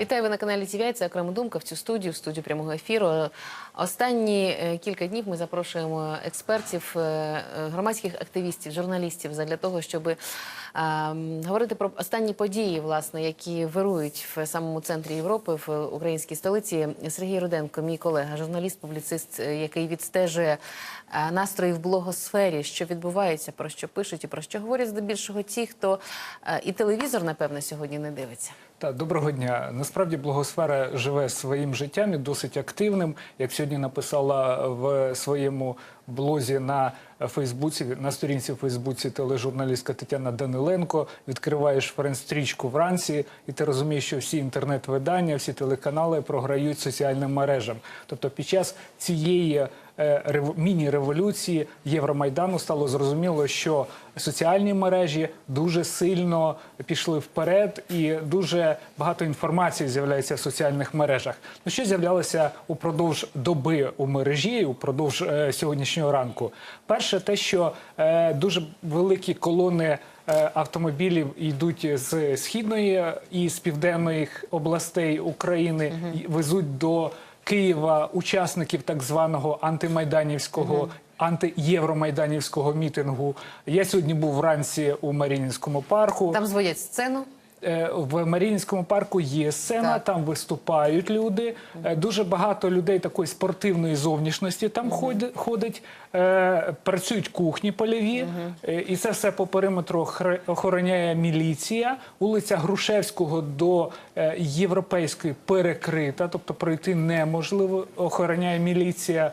Вітаю ви на каналі ТВІ. Це окрема думка в цю студію, в студію прямого ефіру. Останні е, кілька днів ми запрошуємо експертів, е, е, громадських активістів, журналістів для того, щоб говорити про останні події, власне, які вирують в самому центрі Європи, в українській столиці. Сергій Руденко, мій колега, журналіст, публіцист, е, який відстежує е, настрої в блогосфері, що відбувається, про що пишуть і про що говорять здебільшого ті, хто е, і телевізор, напевне, сьогодні не дивиться. Та доброго дня. Насправді блогосфера живе своїм життям і досить активним. Як сьогодні написала в своєму блозі на Фейсбуці, на сторінці Фейсбуці тележурналістка Тетяна Даниленко, відкриваєш френстрічку вранці, і ти розумієш, що всі інтернет-видання, всі телеканали програють соціальним мережам. Тобто, під час цієї міні-революції Євромайдану стало зрозуміло, що соціальні мережі дуже сильно пішли вперед, і дуже багато інформації з'являється в соціальних мережах. Ну що з'являлося упродовж доби у мережі, упродовж е, сьогоднішнього ранку? Перше, те, що е, дуже великі колони. е, Автомобілів йдуть з східної і з південних областей України, везуть до Києва учасників так званого антимайданівського. Антиєвромайданівського мітингу. Я сьогодні був вранці у Марінінському парку. Там зводять сцену. Е, В Маріїнському парку є сцена, Так. там виступають люди. Е, Дуже багато людей такої спортивної зовнішності там ходить, ходить. Е, працюють кухні польові, Е, і це все по периметру охороняє міліція. Вулиця Грушевського до Європейської перекрита, тобто пройти неможливо, охороняє міліція.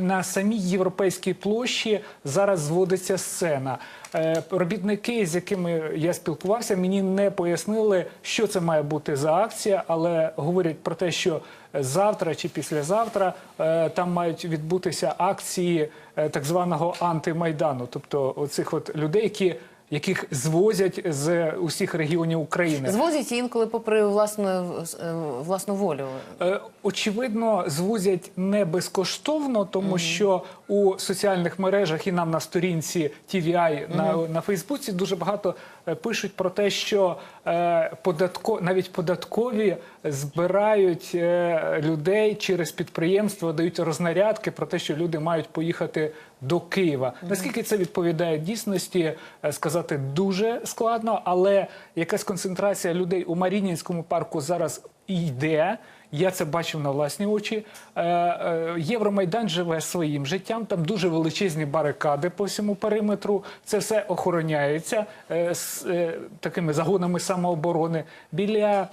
На самій європейській площі зараз зводиться сцена. Е, Робітники, з якими я спілкувався, мені не пояснили, що це має бути за акція, але говорять про те, що завтра чи післязавтра е, там мають відбутися акції е, так званого антимайдану, тобто оцих от людей, які яких звозять з усіх регіонів України. Звозять інколи попри власну, власну волю. Очевидно, звозять не безкоштовно, тому що у соціальних мережах і нам на сторінці TVI на, на Фейсбуці дуже багато е, пишуть про те, що е, податко, навіть податкові збирають е, людей через підприємства, дають рознарядки про те, що люди мають поїхати до Києва. Наскільки це відповідає дійсності, е, сказати дуже складно, але якась концентрація людей у Марінінському парку зараз йде. Я це бачив на власні очі. Е, е, Євромайдан живе своїм життям. Там дуже величезні барикади по всьому периметру. Це все охороняється з е, такими загонами самооборони. Біля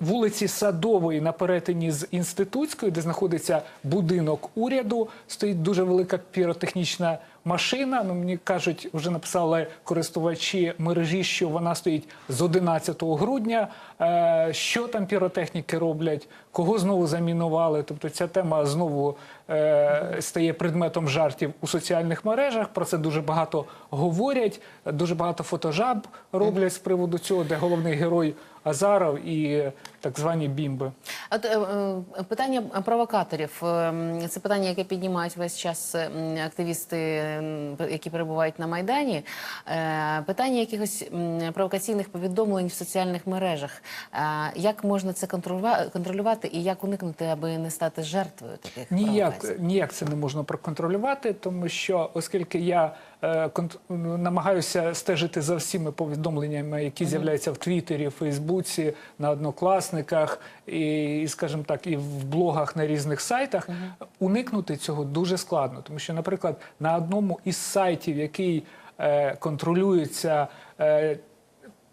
вулиці Садової на перетині з інститутською, де знаходиться будинок уряду, стоїть дуже велика піротехнічна машина. Ну мені кажуть, вже написали користувачі мережі, що вона стоїть з 11 грудня. Е, Що там піротехніки роблять? Кого знову замінували? Тобто ця тема знову е, стає предметом жартів у соціальних мережах. Про це дуже багато говорять. Дуже багато фотожаб роблять з приводу цього, де головний герой Азаров і так звані бімби. От е, питання провокаторів е, це питання, яке піднімають весь час активісти, які перебувають на майдані. Е, Питання якихось провокаційних повідомлень в соціальних мережах. Е, Як можна це контролюва- контролювати і як уникнути, аби не стати жертвою таких Ніяк, провокацій? ніяк це не можна проконтролювати, тому що оскільки я намагаюся стежити за всіми повідомленнями, які з'являються в Твіттері, в Фейсбуці, на однокласниках і, скажімо так, і в блогах на різних сайтах, уникнути цього дуже складно. Тому що, наприклад, на одному із сайтів, який е, контролюється.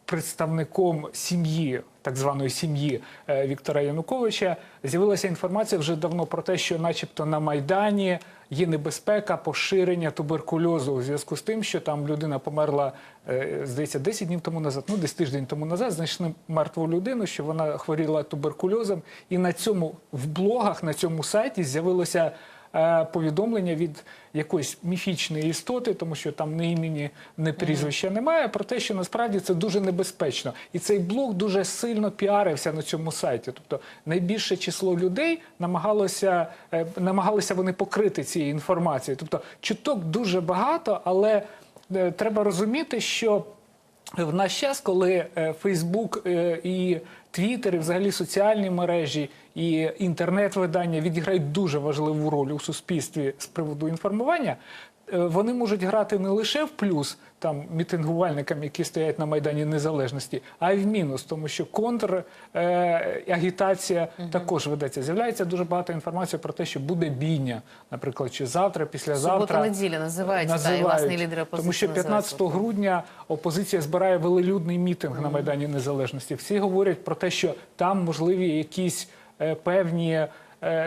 Представником сім'ї, так званої сім'ї е, Віктора Януковича, з'явилася інформація вже давно про те, що, начебто, на Майдані є небезпека поширення туберкульозу у зв'язку з тим, що там людина померла, е, здається, 10 днів тому назад, ну десь тиждень тому назад, знайшли мертву людину, що вона хворіла туберкульозом, і на цьому в блогах на цьому сайті з'явилося. Е, Повідомлення від якоїсь міфічної істоти, тому що там ні імені, ні прізвища немає, про те, що насправді це дуже небезпечно. І цей блог дуже сильно піарився на цьому сайті. Тобто найбільше число людей намагалося, е, намагалися вони покрити цією інформацією. Тобто чуток дуже багато, але е, треба розуміти, що в наш час, коли Фейсбук і Твіттер і взагалі соціальні мережі і інтернет-видання відіграють дуже важливу роль у суспільстві з приводу інформування. Е, Вони можуть грати не лише в плюс там мітингувальникам, які стоять на майдані незалежності, а й в мінус, тому що контр е, агітація також ведеться. З'являється дуже багато інформації про те, що буде бійня, наприклад, чи завтра, післязавтра. Субота-неділя називають, та, і власний лідер опозиції Тому що називає 15 суботу. грудня опозиція збирає велелюдний мітинг на Майдані Незалежності. Всі говорять про те, що там можливі якісь е, певні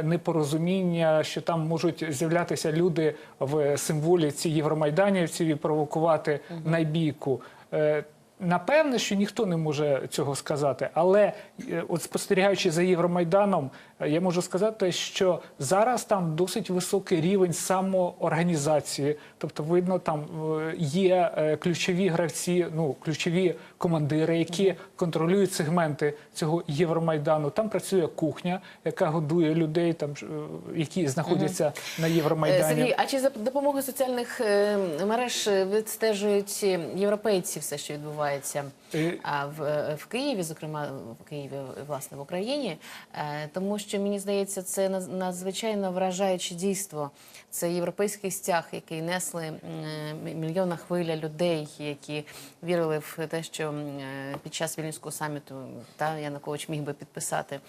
непорозуміння, що там можуть з'являтися люди в символіці євромайданівців і провокувати найбійку. Е, Напевне, що ніхто не може цього сказати, але е, от спостерігаючи за Євромайданом, е, я можу сказати, що зараз там досить високий рівень самоорганізації. Тобто, видно, там е, є е, ключові гравці, ну ключові командири, які контролюють сегменти цього Євромайдану. Там працює кухня, яка годує людей, там е, які знаходяться на Е, Євромайдані. Сергій, а чи за допомогою соціальних е, мереж е, відстежують е, європейці все, що відбувається Е, а, в, е, в Києві, зокрема в Києві, власне, в Україні? Е, Тому що мені здається, це надзвичайно вражаюче дійство. Це європейський стяг, який несли е, мільйонна хвиля людей, які вірили в те, що е, під час вільнюського саміту та Янукович міг би підписати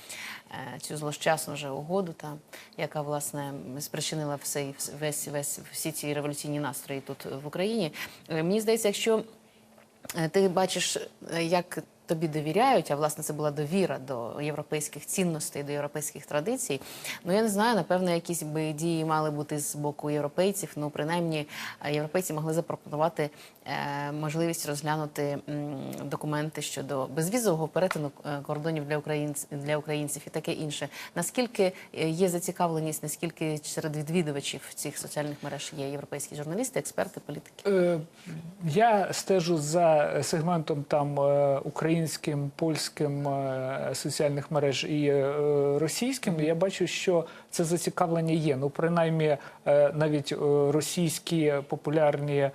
е, цю злощасну вже угоду, та яка власне спричинила все весь весь всі ці революційні настрої тут в Україні. Мені здається, якщо Ти бачиш, як тобі довіряють, а власне це була довіра до європейських цінностей, до європейських традицій. Ну я не знаю, напевно, якісь би дії мали бути з боку європейців. Ну, принаймні, європейці могли запропонувати можливість розглянути документи щодо безвізового перетину е, кордонів для українців для українців і таке інше. Наскільки е, є зацікавленість, наскільки серед відвідувачів цих соціальних мереж є європейські журналісти, експерти, політики? Е, Я стежу за сегментом там е, українським, польським е, соціальних мереж і е, російським. Я бачу, що це зацікавлення є. Ну, принаймні, е, навіть е, російські популярні е,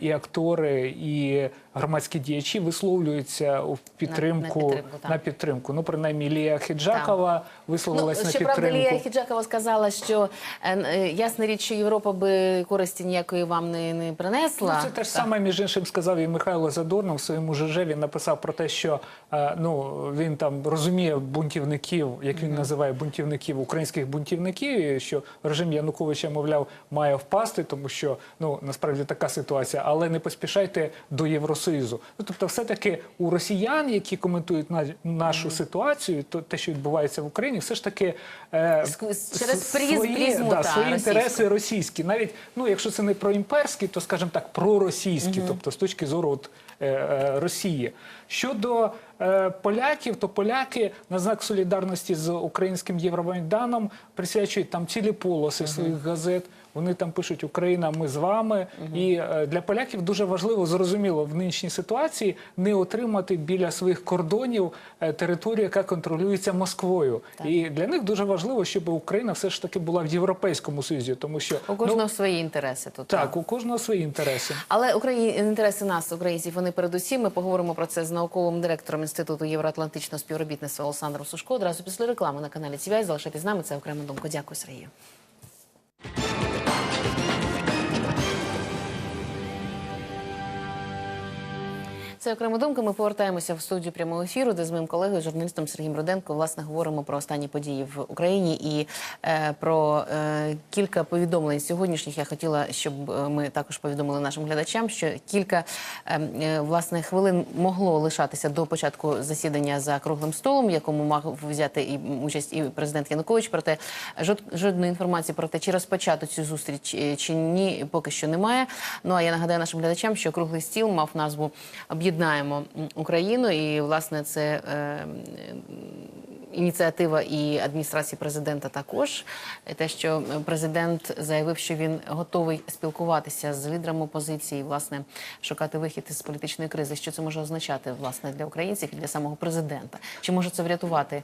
і актори, і громадські діячі висловлюються у підтримку на підтримку, на підтримку. Ну, принаймні, Лія Хіджакова висловилась Ну, на щоправда, підтримку. Лія Хіджакова сказала, що е, е, ясна річ, що Європа би користі ніякої вам не, не принесла. Ну, це те ж саме, між іншим, сказав і Михайло Задорнов в своєму ЖЖ. Він написав про те, що е, ну, він там розуміє бунтівників, як він називає бунтівників, українських бунтівників, і що режим Януковича, мовляв, має впасти, тому що ну насправді така ситуація, але не поспішайте до Євросоюзу. Ну тобто, все-таки у росіян, які коментують на, нашу ситуацію, то те, що відбувається в Україні, все ж таки е, через приз- свої, призму, да, та, свої інтереси російські, навіть ну, якщо це не проімперські, то скажімо так, проросійські, тобто з точки зору от, е, е, Росії. Щодо е, поляків, то поляки на знак солідарності з українським Євромайданом присвячують там цілі полоси своїх газет. Вони там пишуть Україна, ми з вами. І е, для поляків дуже важливо, зрозуміло, в нинішній ситуації не отримати біля своїх кордонів е, територію, яка контролюється Москвою. І для них дуже важливо, щоб Україна все ж таки була в Європейському Союзі, тому що У кожного ну, свої інтереси тут. так, у кожного свої інтереси. Але Україні інтереси нас, українців, вони передусім. Ми поговоримо про це з науковим директором Інституту євроатлантичного співробітництва Олександром Сушко. Одразу після реклами на каналі TVI. Залишайтесь з нами. Це окрема думка. Дякую, Сергію. Це окрема думка. Ми повертаємося в студію прямого ефіру, де з моїм колегою, журналістом Сергієм Руденко, власне, говоримо про останні події в Україні і е, про е, кілька повідомлень сьогоднішніх. Я хотіла, щоб е, ми також повідомили нашим глядачам, що кілька е, е, власне хвилин могло лишатися до початку засідання за круглим столом, якому мав взяти і участь і президент Янукович. Проте жод, жодної інформації про те, чи розпочато цю зустріч е, чи ні, поки що немає. Ну а я нагадаю нашим глядачам, що круглий стіл мав назву Об'єднаємо м, Україну, і власне це. Е, ініціатива і адміністрації президента також. Те, що президент заявив, що він готовий спілкуватися з лідерами опозиції, власне, шукати вихід із політичної кризи. Що це може означати власне для українців і для самого президента? Чи може це врятувати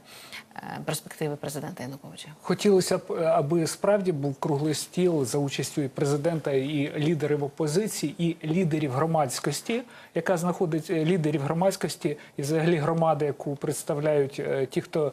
е, перспективи президента Януковича? Хотілося б, е, аби справді був круглий стіл за участю і президента, і лідерів опозиції, і лідерів громадськості, яка знаходить е, лідерів громадськості і взагалі громади, яку представляють е, ті, хто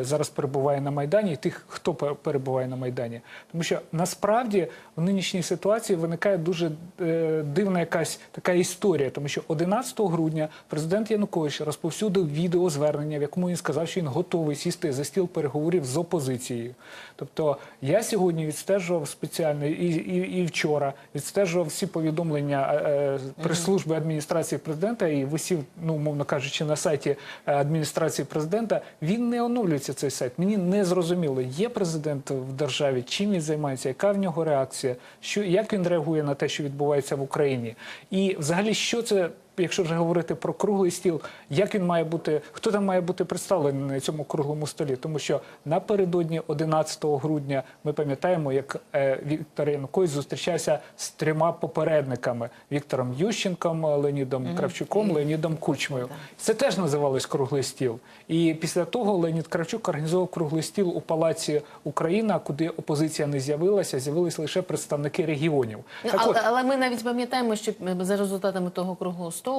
зараз перебуває на майдані, і тих, хто перебуває на майдані. Тому що насправді в нинішній ситуації виникає дуже е, дивна якась така історія, тому що 11 грудня президент Янукович розповсюдив відеозвернення, в якому він сказав, що він готовий сісти за стіл переговорів з опозицією. Тобто я сьогодні відстежував спеціально і, і, і вчора відстежував всі повідомлення е, е, прес-служби адміністрації президента і висів, ну мовно кажучи, на сайті е, адміністрації президента. Він не оновлюється цей сайт. Мені не зрозуміло, є президент в державі, чим він займається, яка в нього реакція, що як він реагує на те, що відбувається в Україні, і взагалі, що це. Якщо вже говорити про круглий стіл, як він має бути, хто там має бути представлений на цьому круглому столі? Тому що напередодні 11 грудня ми пам'ятаємо, як е, Віктор Янукович зустрічався з трьома попередниками: Віктором Ющенком, Леонідом Кравчуком, Леонідом Кучмою. Це теж називалось круглий стіл. І після того Леонід Кравчук організував круглий стіл у палаці Україна, куди опозиція не з'явилася, з'явилися лише представники регіонів. Ну, Так але, от, але ми навіть пам'ятаємо, що за результатами того круглого столу,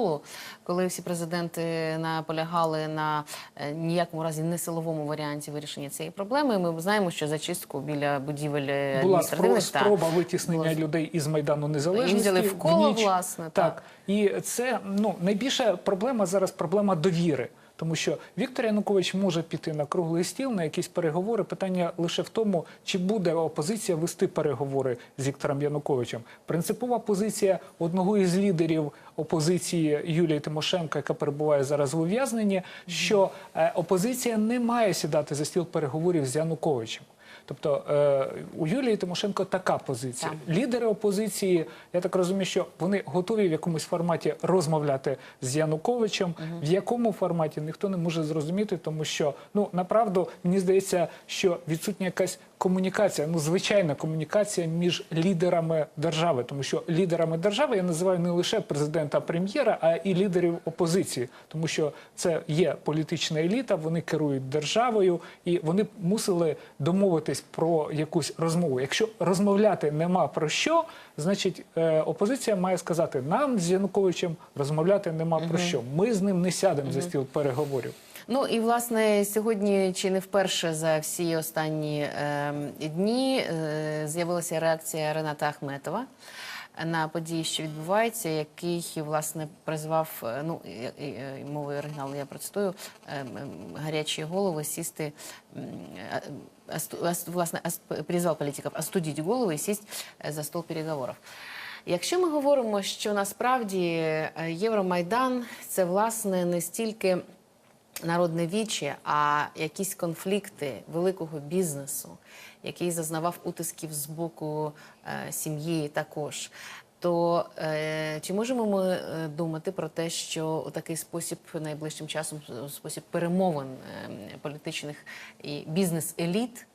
коли всі президенти наполягали на е, ніякому разі не силовому варіанті вирішення цієї проблеми, ми знаємо, що зачистку біля будівель е, була адміністративних спроба, та- спроба витіснення було- людей із майдану незалежності. Їх в коло, ніч. власне, Так. так. і це ну найбільша проблема зараз проблема довіри. Тому що Віктор Янукович може піти на круглий стіл на якісь переговори. Питання лише в тому, чи буде опозиція вести переговори з Віктором Януковичем. Принципова позиція одного із лідерів опозиції Юлії Тимошенко, яка перебуває зараз в ув'язненні, що е, опозиція не має сідати за стіл переговорів з Януковичем. Тобто е, у Юлії Тимошенко така позиція. Лідери опозиції, я так розумію, що вони готові в якомусь форматі розмовляти з Януковичем. В якому форматі ніхто не може зрозуміти, тому що ну направду мені здається, що відсутня якась комунікація, ну звичайна комунікація між лідерами держави, тому що лідерами держави я називаю не лише президента, прем'єра, а і лідерів опозиції, тому що це є політична еліта, вони керують державою, і вони мусили домовитись про якусь розмову. Якщо розмовляти нема про що, значить е, опозиція має сказати: нам з Януковичем розмовляти нема про що. Ми з ним не сядемо за стіл переговорів. Ну і власне сьогодні чи не вперше за всі останні е, дні е, з'явилася реакція Рената Ахметова на події, що відбуваються, який власне призвав е, ну і мовою оригіналу я процитую е, м, м, гарячі голови сісти. ас- власне призвав політиків остудити голови і сість е, за стол переговорів. Якщо ми говоримо, що насправді е, Євромайдан це власне не стільки народне віче, а якісь конфлікти великого бізнесу, який зазнавав утисків з боку е, сім'ї також. То е, чи можемо ми е, думати про те, що у такий спосіб найближчим часом, спосіб перемовин е, політичних і бізнес-еліт,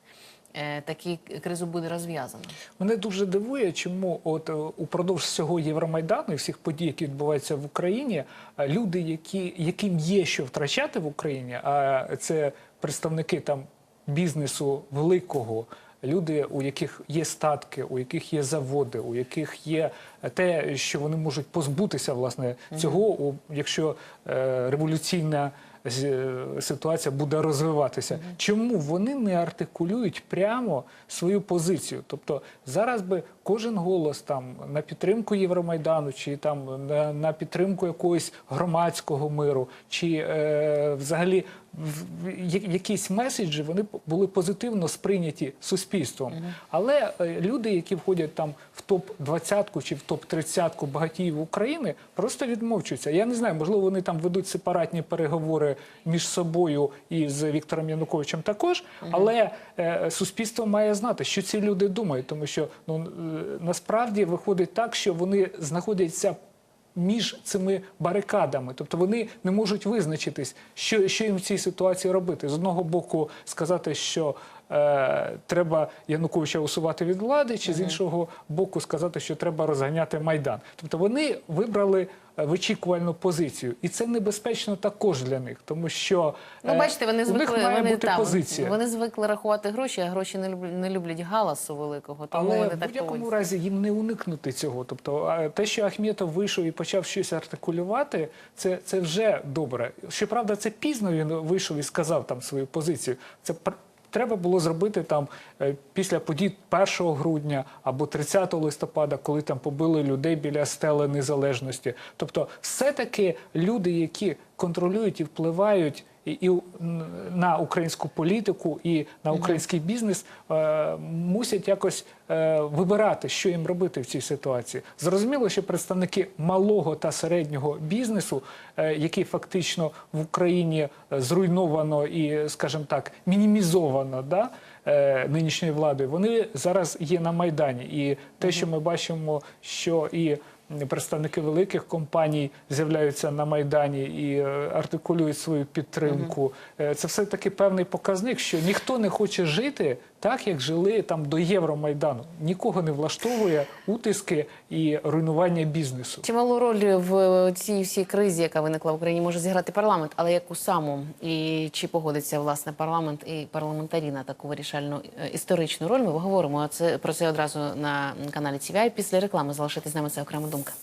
такі кризу буде розв'язано? Мене дуже дивує, чому от е, упродовж всього Євромайдану і всіх подій, які відбуваються в Україні, е, люди, які, яким є що втрачати в Україні, а це представники там бізнесу великого. Люди, у яких є статки, у яких є заводи, у яких є те, що вони можуть позбутися власне цього, якщо е, революційна е, ситуація буде розвиватися. Чому вони не артикулюють прямо свою позицію? Тобто зараз би кожен голос там на підтримку Євромайдану, чи там на, на підтримку якогось громадського миру, чи е, взагалі якісь меседжі вони були позитивно сприйняті суспільством. Але е, люди, які входять там в топ 20 чи в топ 30 багатіїв України, просто відмовчуються. Я не знаю, можливо, вони там ведуть сепаратні переговори між собою і з Віктором Януковичем також. Але е, суспільство має знати, що ці люди думають, тому що ну е, насправді виходить так, що вони знаходяться між цими барикадами. Тобто вони не можуть визначитись, що, що їм в цій ситуації робити. З одного боку, сказати, що треба Януковича усувати від влади, чи з іншого боку сказати, що треба розганяти майдан. Тобто вони вибрали е, вичікувальну позицію, і це небезпечно також для них, тому що Ну, е, бачите, вони у них звикли, має вони бути там, позиція. вони звикли рахувати гроші, а гроші не люблять, не люблять галасу великого. Тому Але вони в будь-якому разі їм не уникнути цього. Тобто, те, що Ахметов вийшов і почав щось артикулювати, це, це вже добре. Щоправда, це пізно він вийшов і сказав там свою позицію. Це треба було зробити там е, після подій 1 грудня або 30 листопада, коли там побили людей біля стели незалежності. Тобто, все-таки люди, які контролюють і впливають. І, і на українську політику, і на український бізнес е, мусять якось е, вибирати, що їм робити в цій ситуації. Зрозуміло, що представники малого та середнього бізнесу, е, який фактично в Україні зруйновано і, скажімо так, мінімізовано, да, нинішньою владою, вони зараз є на майдані. І те, що ми бачимо, що і представники великих компаній з'являються на майдані і е, артикулюють свою підтримку. Е, Це все таки певний показник, що ніхто не хоче жити так, як жили там до Євромайдану. Нікого не влаштовує утиски і руйнування бізнесу. Чималу роль в цій всій кризі, яка виникла в Україні, може зіграти парламент, але яку саму і чи погодиться власне парламент і парламентарі на таку вирішальну е, історичну роль? Ми поговоримо це про це одразу на каналі TVI. Після реклами залишитись з нами це окрема думка.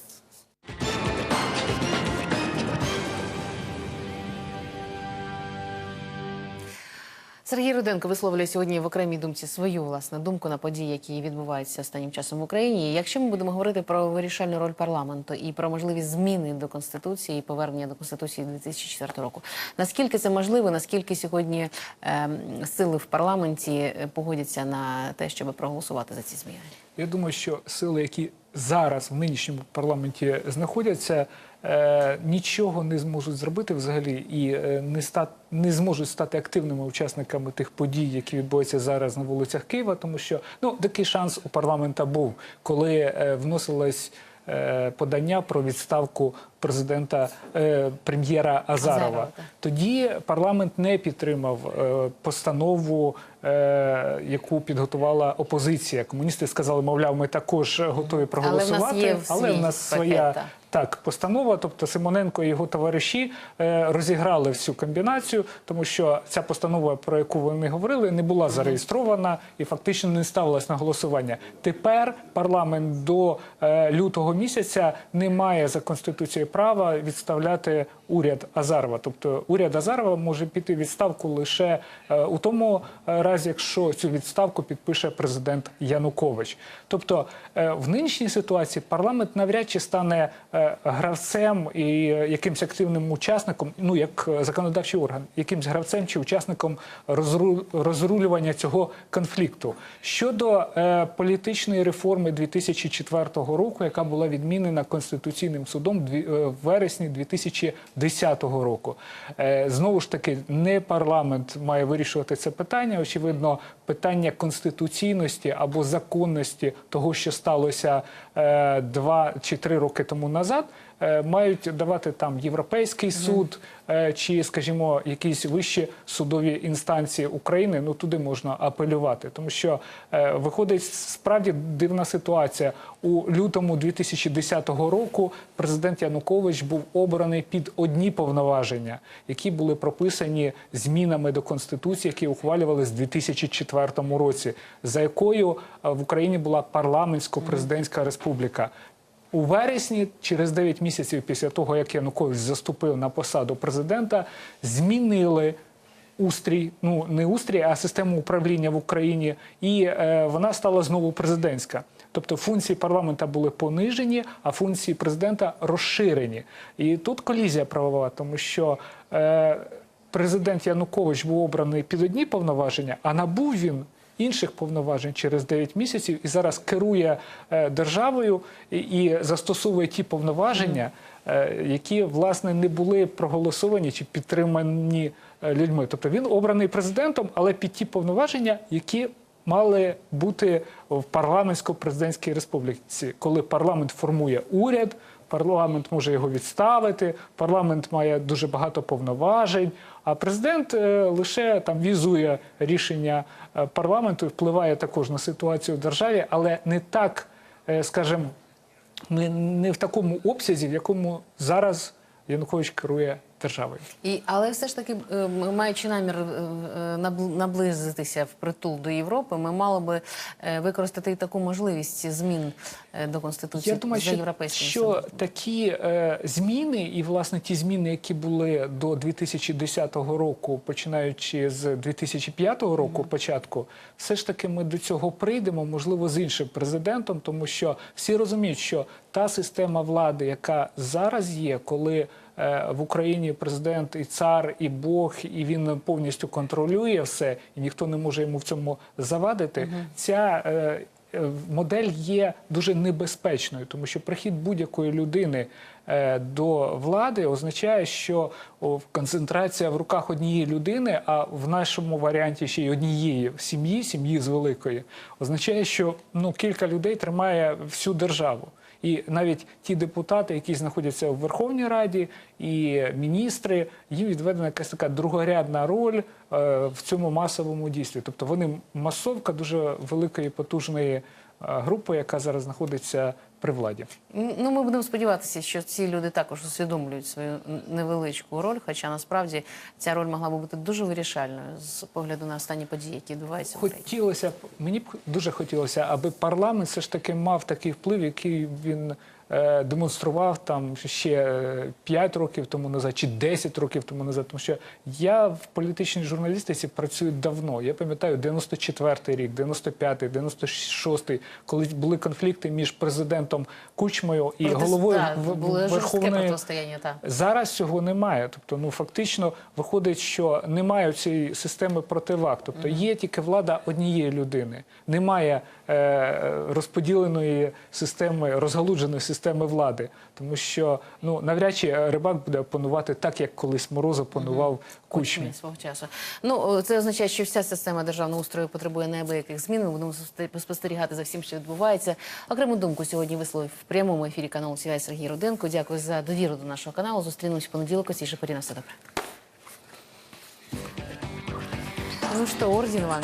Сергій Руденко висловлює сьогодні в окремій думці свою власне думку на події, які відбуваються останнім часом в Україні. Якщо ми будемо говорити про вирішальну роль парламенту і про можливість зміни до конституції повернення до конституції 2004 року, наскільки це можливо? Наскільки сьогодні ем, сили в парламенті е, погодяться на те, щоб проголосувати за ці зміни? Я думаю, що сили, які зараз в нинішньому парламенті знаходяться, е, нічого не зможуть зробити взагалі і е, не ста не зможуть стати активними учасниками тих подій, які відбуваються зараз на вулицях Києва, тому що ну такий шанс у парламента був, коли е, вносилось подання про відставку президента е, прем'єра Азарова. Азарова. Тоді парламент не підтримав е, постанову, е, яку підготувала опозиція. Комуністи сказали, мовляв, ми також готові проголосувати, але в нас своя так. так постанова. Тобто Симоненко і його товариші е, розіграли всю комбінацію, тому що ця постанова, про яку вони говорили, не була зареєстрована і фактично не ставилась на голосування. Тепер парламент до е, лютого місяця не має за конституцією права відставляти уряд Азарова. Тобто уряд Азарова може піти відставку лише е, у тому е, разі, якщо цю відставку підпише президент Янукович. Тобто е, в нинішній ситуації парламент навряд чи стане гравцем і якимсь активним учасником, ну як законодавчий орган, якимсь гравцем чи учасником розру- розрулювання цього конфлікту. Щодо політичної реформи 2004 року, яка була відмінена Конституційним судом вересні 2010 року. Е, Знову ж таки, не парламент має вирішувати це питання. Очевидно, питання конституційності або законності того, що сталося е, два чи три роки тому назад. Е, Мають давати там Європейський суд е, чи, скажімо, якісь вищі судові інстанції України. Ну туди можна апелювати, тому що е, виходить справді дивна ситуація. У лютому 2010 року президент Янукович був обраний під одні повноваження, які були прописані змінами до конституції, які ухвалювалися в 2004 році, за якою в Україні була парламентсько-президентська республіка. У вересні, через 9 місяців після того, як Янукович заступив на посаду президента, змінили устрій, ну не устрій, а систему управління в Україні, і е, вона стала знову президентська. Тобто функції парламента були понижені, а функції президента розширені. І тут колізія правова, тому що е, президент Янукович був обраний під одні повноваження, а набув він інших повноважень через 9 місяців і зараз керує е, державою і, застосовує ті повноваження, е, які власне не були проголосовані чи підтримані е, людьми. Тобто він обраний президентом, але під ті повноваження, які мали бути в парламентсько-президентській республіці, коли парламент формує уряд, парламент може його відставити, парламент має дуже багато повноважень. А президент е, лише там візує рішення е, парламенту, впливає також на ситуацію в державі, але не так, е, скажімо, не, не в такому обсязі, в якому зараз Янукович керує державою. І, але все ж таки, е, маючи намір е, е, набл- наблизитися в притул до Європи, ми мали би використати і таку можливість змін до Конституції Я думаю, за європейським що стандартом. такі е, зміни, і власне ті зміни, які були до 2010 року, починаючи з 2005 року, початку, все ж таки ми до цього прийдемо, можливо, з іншим президентом, тому що всі розуміють, що та система влади, яка зараз є, коли в Україні президент і цар, і Бог, і він повністю контролює все, і ніхто не може йому в цьому завадити. Ця е, е, модель є дуже небезпечною, тому що прихід будь-якої людини е, до влади означає, що концентрація в руках однієї людини, а в нашому варіанті ще й однієї сім'ї, сім'ї з великої, означає, що ну кілька людей тримає всю державу. І навіть ті депутати, які знаходяться в Верховній Раді, і міністри, їм відведена якась така другорядна роль е, в цьому масовому дійстві. Тобто вони масовка дуже великої потужної е, групи, яка зараз знаходиться при владі. Ну, ми будемо сподіватися, що ці люди також усвідомлюють свою невеличку роль, хоча насправді ця роль могла би бути дуже вирішальною з погляду на останні події, які відбуваються. Хотілося б, мені б дуже хотілося, аби парламент все ж таки мав такий вплив, який він демонстрував там ще 5 років тому назад чи 10 років тому назад. Тому що я в політичній журналістиці працюю давно. Я пам'ятаю 94-й рік, 95-й, 96-й, коли були конфлікти між президентом Кучмою і Протис- головою було Верховної. Зараз цього немає. Тобто, ну фактично виходить, що немає цієї системи противаг. Тобто є тільки влада однієї людини, немає е, розподіленої системи, розгалудженої системи влади. Тому що ну навряд чи рибак буде опанувати так, як колись Морозов панував кучмі. Кучмі свого часу. Ну це означає, що вся система державного устрою потребує неабияких змін. Ми будемо спостерігати за всім, що відбувається. Окрему думку сьогодні висловив в прямому ефірі каналу «Сівай» Сергій Руденко. Дякую за довіру до нашого каналу. Зустрінемось в понеділок. Усі же порі на все добре. Ну що, орден вам.